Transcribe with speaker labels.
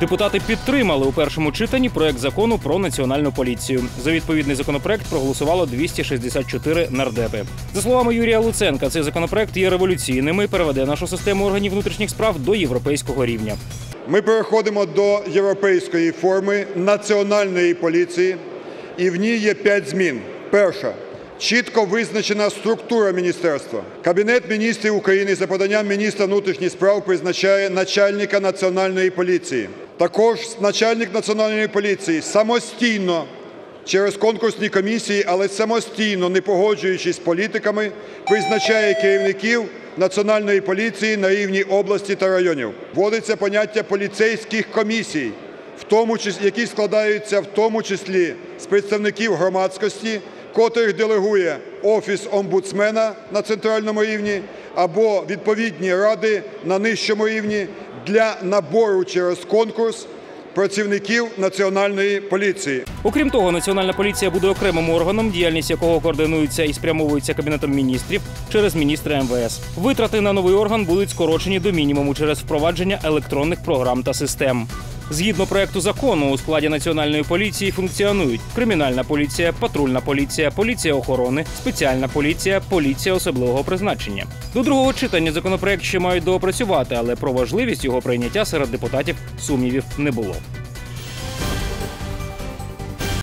Speaker 1: Депутати підтримали у першому читанні проект закону про національну поліцію. За відповідний законопроект проголосувало 264 нардепи. За словами Юрія Луценка, цей законопроект є революційним і переведе нашу систему органів внутрішніх справ до європейського рівня.
Speaker 2: Ми переходимо до європейської форми національної поліції, і в ній є п'ять змін. Перша чітко визначена структура міністерства. Кабінет міністрів України за поданням міністра внутрішніх справ призначає начальника національної поліції. Також начальник національної поліції самостійно через конкурсні комісії, але самостійно, не погоджуючись з політиками, призначає керівників національної поліції на рівні області та районів. Вводиться поняття поліцейських комісій, в тому числі які складаються в тому числі з представників громадськості, котрих делегує офіс омбудсмена на центральному рівні або відповідні ради на нижчому рівні для набору через конкурс працівників національної поліції.
Speaker 1: Окрім того, національна поліція буде окремим органом, діяльність якого координується і спрямовується кабінетом міністрів через міністра МВС. Витрати на новий орган будуть скорочені до мінімуму через впровадження електронних програм та систем. Згідно проекту закону, у складі національної поліції функціонують кримінальна поліція, патрульна поліція, поліція охорони, спеціальна поліція, поліція особливого призначення. До другого читання законопроект ще мають доопрацювати, але про важливість його прийняття серед депутатів сумнівів не було.